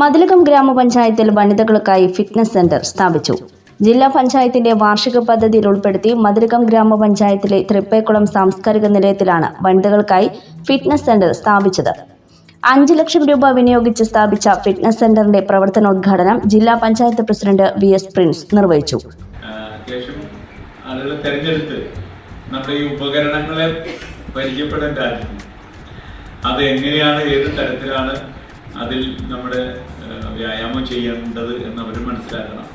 മതിലകം ഗ്രാമപഞ്ചായത്തിൽ വനിതകൾക്കായി fitness centre സ്ഥാപിച്ചു. ജില്ലാ പഞ്ചായത്തിന്റെ വാർഷിക പദ്ധതിയിൽ ഉൾപ്പെടുത്തി മതിലകം ഗ്രാമപഞ്ചായത്തിലെ തൃപ്പേക്കുളം സാംസ്കാരിക നിലയത്തിലാണ് വനിതകൾക്കായി ഫിറ്റ്നസ് സെന്റർ സ്ഥാപിച്ചത്. അഞ്ച് ലക്ഷം രൂപ വിനിയോഗിച്ച് സ്ഥാപിച്ച ഫിറ്റ്നസ് സെന്ററിന്റെ പ്രവർത്തനോദ്ഘാടനം ജില്ലാ panchayat president V S Prince നിർവഹിച്ചു. ആ, അത്യാവശ്യം ആളുകൾ തിരഞ്ഞെടുത്ത് നമ്മുടെ ഈ ഉപകരണങ്ങളെ പരിചയപ്പെടേണ്ട അത് എങ്ങനെയാണ് ഏത് തരത്തിലാണ് അതിൽ നമ്മുടെ വ്യായാമം ചെയ്യേണ്ടത് എന്ന് അവർ മനസ്സിലാക്കണം.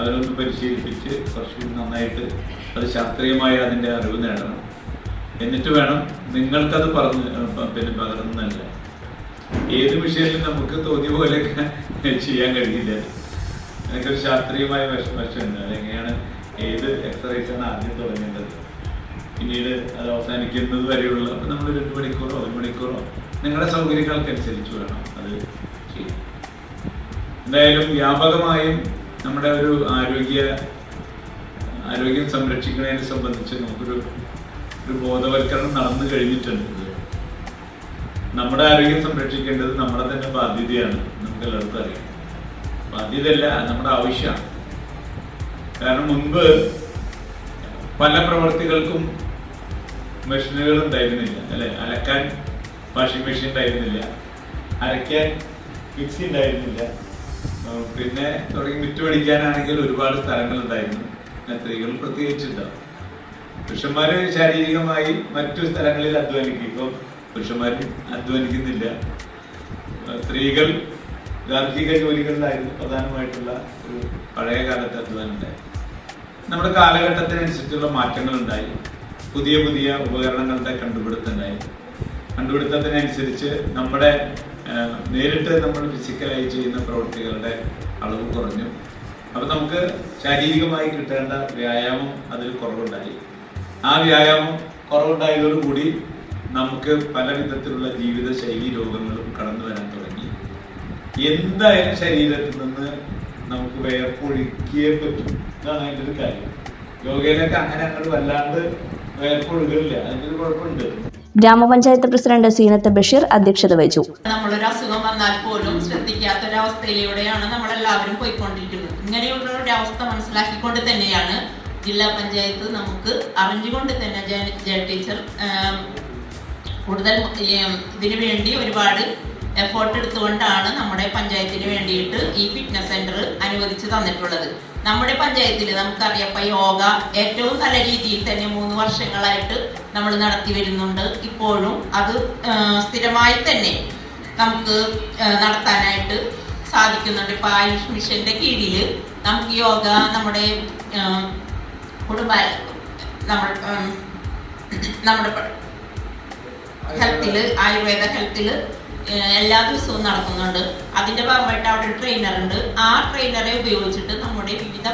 അവരൊന്ന് പരിശീലിപ്പിച്ച് കുറച്ചുകൂടി നന്നായിട്ട് അത് ശാസ്ത്രീയമായി അതിന്റെ അറിവ് നേടണം. എന്നിട്ട് വേണം നിങ്ങൾക്കത് പറഞ്ഞ് പിന്നെ പകർന്നു നൽകാൻ ഏത് വിഷയത്തിലും നമുക്ക് തോന്നിയ പോലെയൊക്കെ ചെയ്യാൻ കഴിയില്ല. എനിക്കൊരു ശാസ്ത്രീയമായ വശ- വശമുണ്ട്. അതെങ്ങനെയാണ് ഏത് എക്സസൈസാണ് ആദ്യം തുടങ്ങേണ്ടത്? പിന്നീട് അത് അവസാനിക്കുന്നത് വരെയുള്ള. നമ്മൾ രണ്ട് മണിക്കൂറോ ഒരു മണിക്കൂറോ നിങ്ങളുടെ സൗകര്യങ്ങൾക്കനുസരിച്ച് വേണം അത് ചെയ്യാൻ. എന്തായാലും വ്യാപകമായും നമ്മുടെ ഒരു ആരോഗ്യ ആരോഗ്യം സംരക്ഷിക്കുന്നതിനെ സംബന്ധിച്ച് നമുക്കൊരു ഒരു ബോധവൽക്കരണം നടന്നു കഴിഞ്ഞിട്ടുണ്ട്. നമ്മുടെ ആരോഗ്യം സംരക്ഷിക്കേണ്ടത് നമ്മുടെ തന്നെ ബാധ്യതയാണ്. നമുക്ക് എല്ലാവർക്കും അറിയാം. ബാധ്യതയല്ല നമ്മുടെ ആവശ്യമാണ്. കാരണം മുൻപ് പല പ്രവർത്തികൾക്കും മെഷീനുകൾ ഉണ്ടായിരുന്നില്ല അല്ലെ? അലക്കാൻ വാഷിംഗ് മെഷീൻ ഉണ്ടായിരുന്നില്ല അരയ്ക്കാൻ മിക്സി ഉണ്ടായിരുന്നില്ല. പിന്നെ തുടങ്ങി വിറ്റുപടിക്കാനാണെങ്കിൽ ഒരുപാട് സ്ഥലങ്ങൾ ഉണ്ടായിരുന്നു. സ്ത്രീകൾ പ്രത്യേകിച്ചുണ്ടാവും പുരുഷന്മാര് ശാരീരികമായി മറ്റു സ്ഥലങ്ങളിൽ അധ്വാനിക്കും. ഇപ്പം പുരുഷന്മാരും അധ്വാനിക്കുന്നില്ല. സ്ത്രീകൾ ഗാർഹിക ജോലികളിലായിരുന്നു പ്രധാനമായിട്ടുള്ള ഒരു പഴയ കാലത്തെ അധ്വാനം ഉണ്ടായിരുന്നു നമ്മുടെ കാലഘട്ടത്തിനനുസരിച്ചുള്ള മാറ്റങ്ങൾ ഉണ്ടായി പുതിയ പുതിയ ഉപകരണങ്ങളുടെ കണ്ടുപിടുത്തമുണ്ടായി കണ്ടുപിടുത്തത്തിനനുസരിച്ച് നമ്മുടെ നേരിട്ട് നമ്മൾ ഫിസിക്കലായി ചെയ്യുന്ന പ്രവൃത്തികളുടെ അളവ് കുറഞ്ഞു. അപ്പൊ നമുക്ക് ശാരീരികമായി കിട്ടേണ്ട വ്യായാമം അതിൽ കുറവുണ്ടായി. ആ വ്യായാമം കുറവുണ്ടായതോടുകൂടി നമുക്ക് പല വിധത്തിലുള്ള ജീവിത ശൈലി രോഗങ്ങളും കടന്നു വരാൻ തുടങ്ങി. എന്തായാലും ശരീരത്തിൽ നിന്ന് നമുക്ക് വേർപ്പൊഴിക്കേ പറ്റും. ഇതാണ് അതിന്റെ ഒരു കാര്യം. യോഗയിലൊക്കെ അങ്ങനെ അങ്ങോട്ട് വല്ലാണ്ട് കുഴപ്പമുണ്ട്. ഗ്രാമപഞ്ചായത്ത് പ്രസിഡന്റ് സീനത്ത് ബഷീർ അധ്യക്ഷത വഹിച്ചു. നമ്മളൊരു അസുഖം വന്നാൽ പോലും ശ്രദ്ധിക്കാത്ത ഒരവസ്ഥയിലൂടെയാണ് നമ്മളെല്ലാവരും പോയിക്കൊണ്ടിരിക്കുന്നത്. ഇങ്ങനെയുള്ള ഒരു അവസ്ഥ മനസ്സിലാക്കിക്കൊണ്ട് തന്നെയാണ് ജില്ലാ പഞ്ചായത്ത് നമുക്ക് അറിഞ്ഞുകൊണ്ട് തന്നെ ജയ- ടീച്ചർ കൂടുതൽ ഇതിനു വേണ്ടി ഒരുപാട് എഫേർട്ട് എടുത്തുകൊണ്ടാണ് നമ്മുടെ പഞ്ചായത്തിന് വേണ്ടിയിട്ട് ഈ ഫിറ്റ്നസ് സെന്റർ അനുവദിച്ചു തന്നിട്ടുള്ളത്. നമ്മുടെ പഞ്ചായത്തിൽ നമുക്കറിയാം യോഗ ഏറ്റവും നല്ല രീതിയിൽ തന്നെ മൂന്ന് വർഷങ്ങളായിട്ട് നമ്മൾ നടത്തി വരുന്നുണ്ട്. ഇപ്പോഴും അത് സ്ഥിരമായി തന്നെ നമുക്ക് നടത്താനായിട്ട് സാധിക്കുന്നുണ്ട്. ഇപ്പൊ ആയുഷ് മിഷന്റെ കീഴിൽ നമുക്ക് യോഗ നമ്മുടെ കുടുംബ നമ്മൾ നമ്മുടെ ഹെൽത്തിൽ ആയുർവേദ ഹെൽത്തിൽ ഏഹ് എല്ലാ ദിവസവും നടക്കുന്നുണ്ട്. അതിന്റെ ഭാഗമായിട്ട് അവിടെ ഒരു ട്രെയിനർ ഉണ്ട്. ആ ട്രെയിനറെ ഉപയോഗിച്ചിട്ട് നമ്മുടെ വിവിധ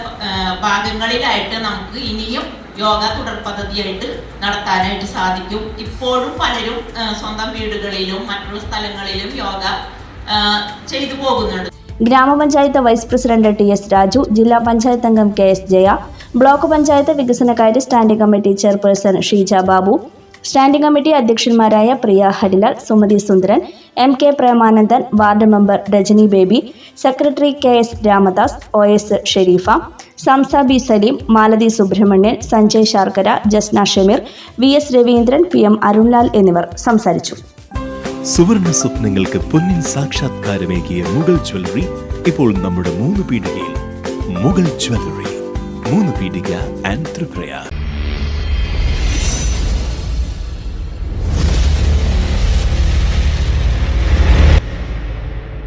ഭാഗങ്ങളിലായിട്ട് നമുക്ക് ഇനിയും യോഗ തുടർ പദ്ധതിയായിട്ട് നടത്താനായിട്ട് സാധിക്കും. ഇപ്പോഴും പലരും സ്വന്തം വീടുകളിലും മറ്റുള്ള സ്ഥലങ്ങളിലും യോഗ ചെയ്തു പോകുന്നുണ്ട്. Grama panchayat vice president T S Raju ജില്ലാ പഞ്ചായത്ത് അംഗം K S Jaya block panchayat വികസനകാര്യ standing committee chairperson Sheeja Babu standing committee അധ്യക്ഷന്മാരായ Priya Harilal Sumathi Sundaran M K Premanandan ward member Rajani Baby secretary K S Ramadas O S Sherifa സംസ B Saleem Malathi Subramanian Sanjay Sharkara Jasna Shameer V S Raveendran P M Arunlal എന്നിവർ സംസാരിച്ചു. സുവർണ സ്വപ്നങ്ങൾക്ക് പൊന്നിൻ സാക്ഷാത്കാരമേകിയ Mughal jewellery ഇപ്പോൾ നമ്മുടെ മൂന്ന് പീടികയിൽ. Mughal jewellery മൂന്ന് പീടിക ആൻഡ് ത്രിപ്രയാർ.